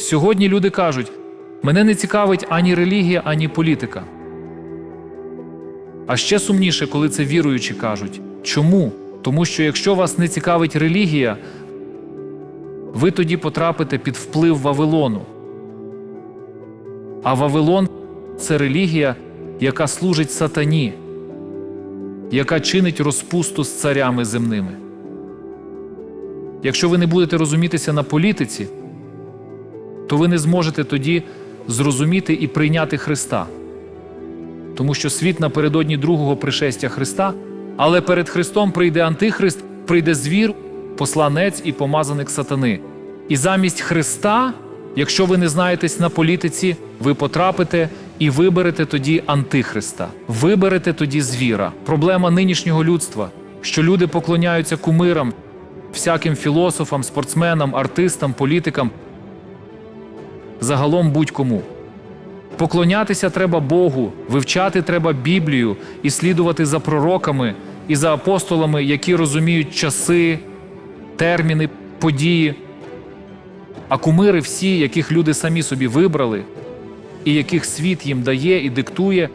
Сьогодні люди кажуть: мене не цікавить ані релігія, ані політика. А ще сумніше, коли це віруючі кажуть. Чому? Тому що якщо вас не цікавить релігія, ви тоді потрапите під вплив Вавилону. А Вавилон це релігія, яка служить сатані, яка чинить розпусту з царями земними. Якщо ви не будете розумітися на політиці, то ви не зможете тоді зрозуміти і прийняти Христа. Тому що світ напередодні другого пришестя Христа, але перед Христом прийде Антихрист, прийде звір, посланець і помазаник сатани. І замість Христа, якщо ви не знаєтесь на політиці, ви потрапите і виберете тоді Антихриста, виберете тоді звіра. Проблема нинішнього людства, що люди поклоняються кумирам, всяким філософам, спортсменам, артистам, політикам, загалом будь-кому. Поклонятися треба Богу, вивчати треба Біблію і слідувати за пророками і за апостолами, які розуміють часи, терміни, події. А кумири всі, яких люди самі собі вибрали, і яких світ їм дає і диктує,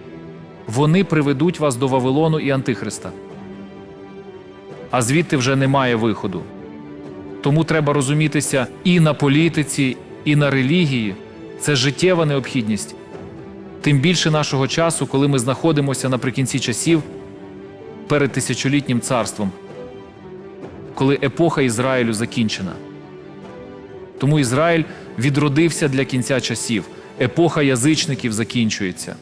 вони приведуть вас до Вавилону і Антихриста. А звідти вже немає виходу. Тому треба розумітися і на політиці, і на релігії. Це життєва необхідність. Тим більше нашого часу, коли ми знаходимося наприкінці часів перед тисячолітнім царством, коли епоха Ізраїлю закінчена. Тому Ізраїль відродився для кінця часів, епоха язичників закінчується.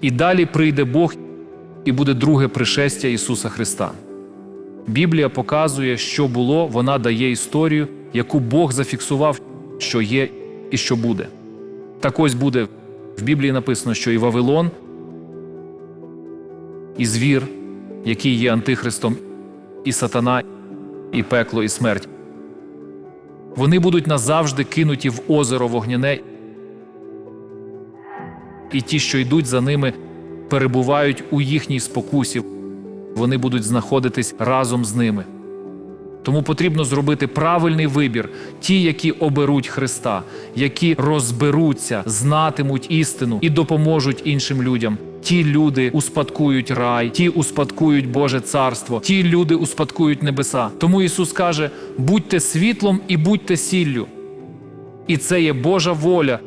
І далі прийде Бог і буде друге пришестя Ісуса Христа. Біблія показує, що було, вона дає історію, яку Бог зафіксував, що є і що буде. Так ось буде в Біблії написано, що і Вавилон, і звір, який є антихристом, і сатана, і пекло, і смерть. Вони будуть назавжди кинуті в озеро вогняне, і ті, що йдуть за ними, перебувають у їхній спокусі. Вони будуть знаходитись разом з ними. Тому потрібно зробити правильний вибір, ті, які оберуть Христа, які розберуться, знатимуть істину і допоможуть іншим людям. Ті люди успадкують рай, ті успадкують Боже царство, ті люди успадкують небеса. Тому Ісус каже: будьте світлом і будьте сіллю. І це є Божа воля,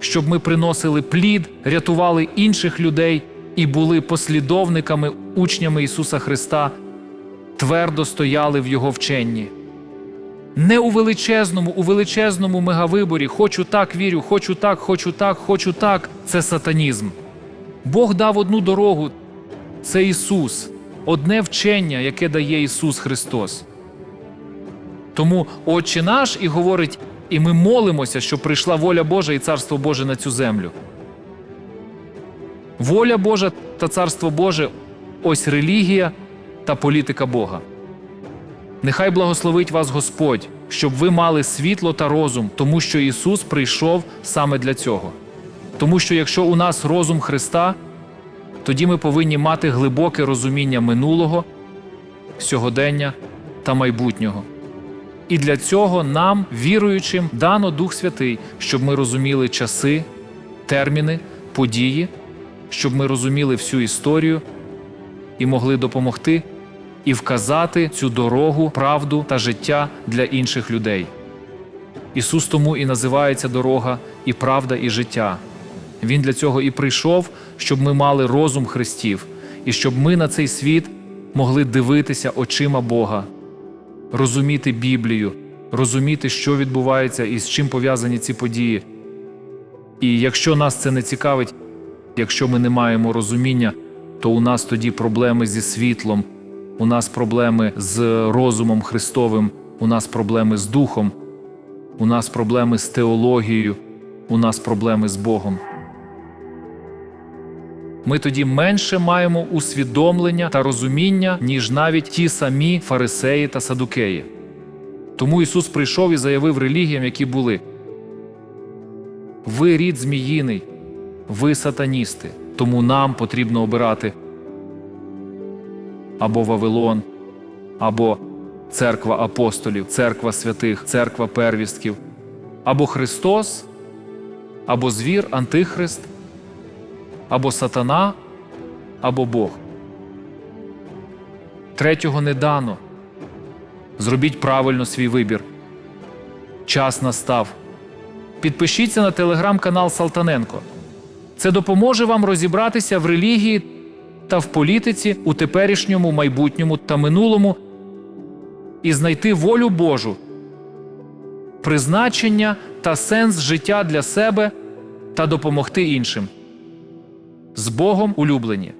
щоб ми приносили плід, рятували інших людей і були послідовниками, учнями Ісуса Христа твердо стояли в його вченні. Не у величезному, у величезному мегавиборі хочу так вірю, хочу так, хочу так, хочу так. Це сатанізм. Бог дав одну дорогу це Ісус, одне вчення, яке дає Ісус Христос. Тому Отче наш і говорить, і ми молимося, щоб прийшла воля Божа і Царство Боже на цю землю. Воля Божа та Царство Боже ось релігія та політика Бога. Нехай благословить вас Господь, щоб ви мали світло та розум, тому що Ісус прийшов саме для цього. Тому що якщо у нас розум Христа, тоді ми повинні мати глибоке розуміння минулого, сьогодення та майбутнього. І для цього нам, віруючим, дано Дух Святий, щоб ми розуміли часи, терміни, події, щоб ми розуміли всю історію і могли допомогти і вказати цю дорогу, правду та життя для інших людей. Ісус тому і називається дорога, і правда, і життя. Він для цього і прийшов, щоб ми мали розум Христів, і щоб ми на цей світ могли дивитися очима Бога, розуміти Біблію, розуміти, що відбувається і з чим пов'язані ці події. І якщо нас це не цікавить, якщо ми не маємо розуміння, то у нас тоді проблеми зі світлом, у нас проблеми з розумом Христовим, у нас проблеми з духом, у нас проблеми з теологією, у нас проблеми з Богом. Ми тоді менше маємо усвідомлення та розуміння, ніж навіть ті самі фарисеї та садукеї. Тому Ісус прийшов і заявив релігіям, які були: Ви рід зміїний, ви сатаністи, тому нам потрібно обирати або Вавилон, або церква апостолів, церква святих, церква первістків, або Христос, або звір, Антихрист, або Сатана, або Бог. Третього не дано. Зробіть правильно свій вибір. Час настав. Підпишіться на телеграм-канал Салтаненко. Це допоможе вам розібратися в релігії та в політиці у теперішньому, майбутньому та минулому і знайти волю Божу, призначення та сенс життя для себе та допомогти іншим. З Богом улюблені!